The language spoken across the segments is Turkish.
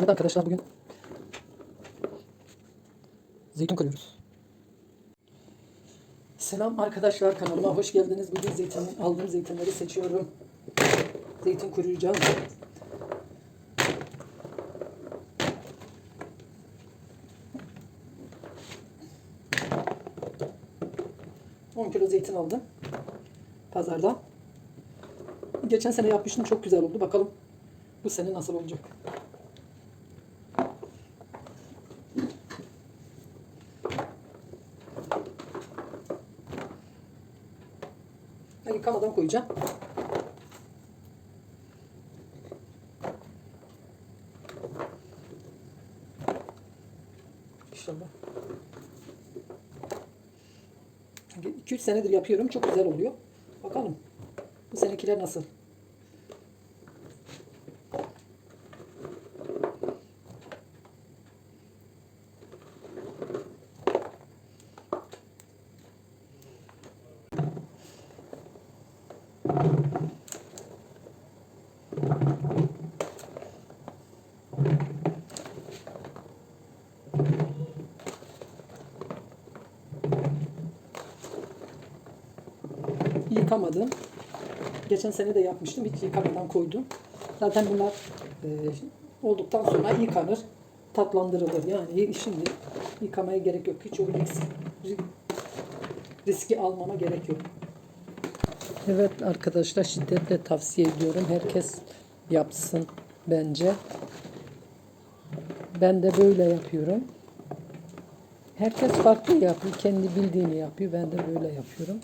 Evet arkadaşlar bugün zeytin kırıyoruz. Selam arkadaşlar kanalıma hoş geldiniz. Bugün zeytin, aldığım zeytinleri seçiyorum. Zeytin kuruyacağım. On kilo zeytin aldım. Pazardan. Geçen sene yapmıştım çok güzel oldu. Bakalım bu sene nasıl olacak. Ben yıkamadan koyacağım. İnşallah. 2-3 senedir yapıyorum. Çok güzel oluyor. Bakalım. Bu senekiler nasıl? Yıkamadım. Geçen sene de yapmıştım. Hiç yıkamadan koydum. Zaten bunlar e, olduktan sonra yıkanır, tatlandırılır. Yani şimdi yıkamaya gerek yok. Hiç o risk, riski almama gerek yok. Evet arkadaşlar şiddetle tavsiye ediyorum. Herkes yapsın bence. Ben de böyle yapıyorum. Herkes farklı yapıyor. Kendi bildiğini yapıyor. Ben de böyle yapıyorum.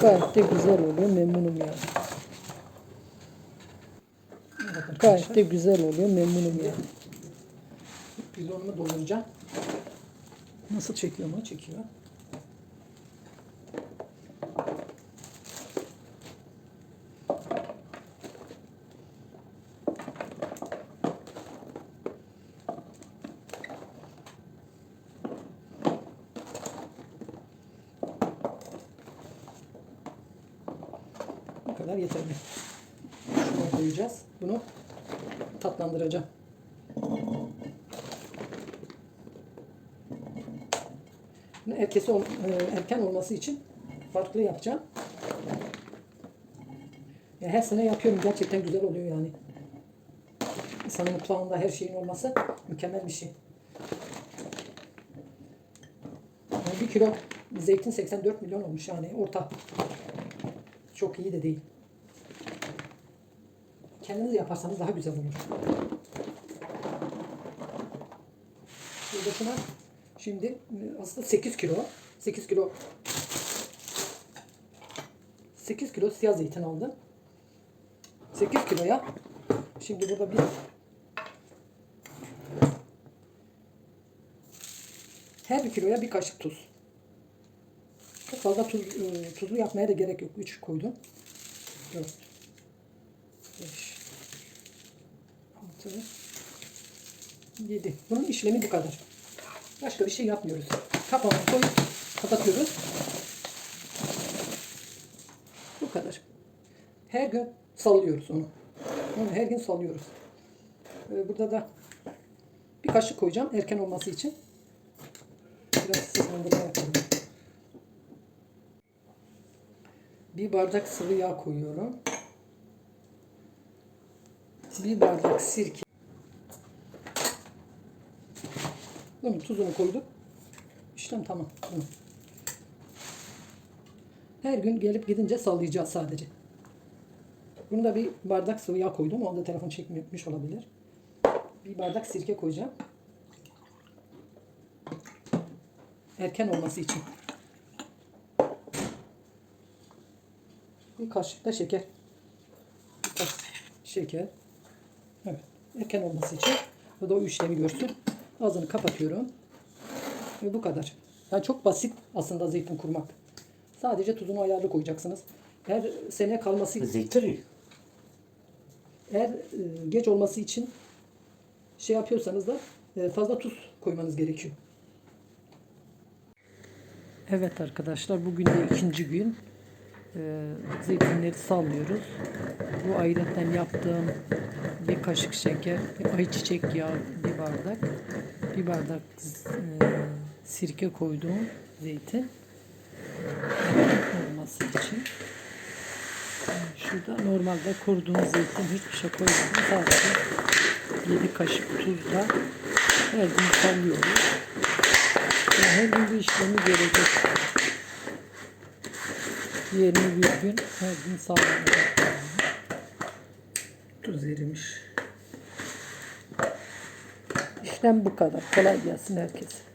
Gayet de güzel oluyor. Memnunum yani. Gayet de güzel oluyor. Memnunum yani. Bidonumu dolduracağım. Nasıl çekiyor mu? Çekiyor. Kadar yeterli. Şuna koyacağız. Bunu tatlandıracağım. Erkesi e, erken olması için farklı yapacağım. Ya her sene yapıyorum. Gerçekten güzel oluyor yani. İnsanın mutfağında her şeyin olması mükemmel bir şey. Yani bir kilo zeytin 84 milyon olmuş yani orta. Çok iyi de değil. Kendiniz yaparsanız daha güzel olur. Burada şuna şimdi e, aslında 8 kilo 8 kilo 8 kilo siyah zeytin aldım. 8 kiloya şimdi burada bir her bir kiloya bir kaşık tuz. Fazla tuz, e, tuzlu yapmaya da gerek yok. 3 koydum. 4 5 6 7 Bunun işlemi bu kadar. Başka bir şey yapmıyoruz. Kapağını koyup kapatıyoruz. Bu kadar. Her gün sallıyoruz onu. Onu her gün sallıyoruz. Ee, Burada da bir kaşık koyacağım erken olması için. Biraz sızlandırma yapalım. Bir bardak sıvı yağ koyuyorum. Bir bardak sirke. Bunun tuzunu koyduk. İşlem tamam. Tamam. Her gün gelip gidince sallayacağız sadece. Bunu da bir bardak sıvı yağ koydum. Onda telefon çekmemiş olabilir. Bir bardak sirke koyacağım. Erken olması için. Bir kaşık da şeker. Bir kaşık şeker. Evet. Erken olması için. Bu da o işlemi görsün. Ağzını kapatıyorum. Ve bu kadar. Yani çok basit aslında zeytin kurmak. Sadece tuzunu ayarlı koyacaksınız. Eğer sene kalması Zeytin eğer e, geç olması için şey yapıyorsanız da e, fazla tuz koymanız gerekiyor. Evet arkadaşlar bugün de ikinci gün. E, zeytinleri sallıyoruz. Bu ayrıca yaptığım bir kaşık şeker, bir ayçiçek yağı bir bardak, bir bardak e, sirke koyduğum zeytin olması için. Şurada normalde kurduğum zeytin hiçbir şey koymadım. Sadece 7 kaşık tuzla her gün sallıyoruz. Yani her gün bu işlemi görecek. 21 gün her gün yani. Tuz erimiş. İşlem bu kadar. Kolay gelsin herkese.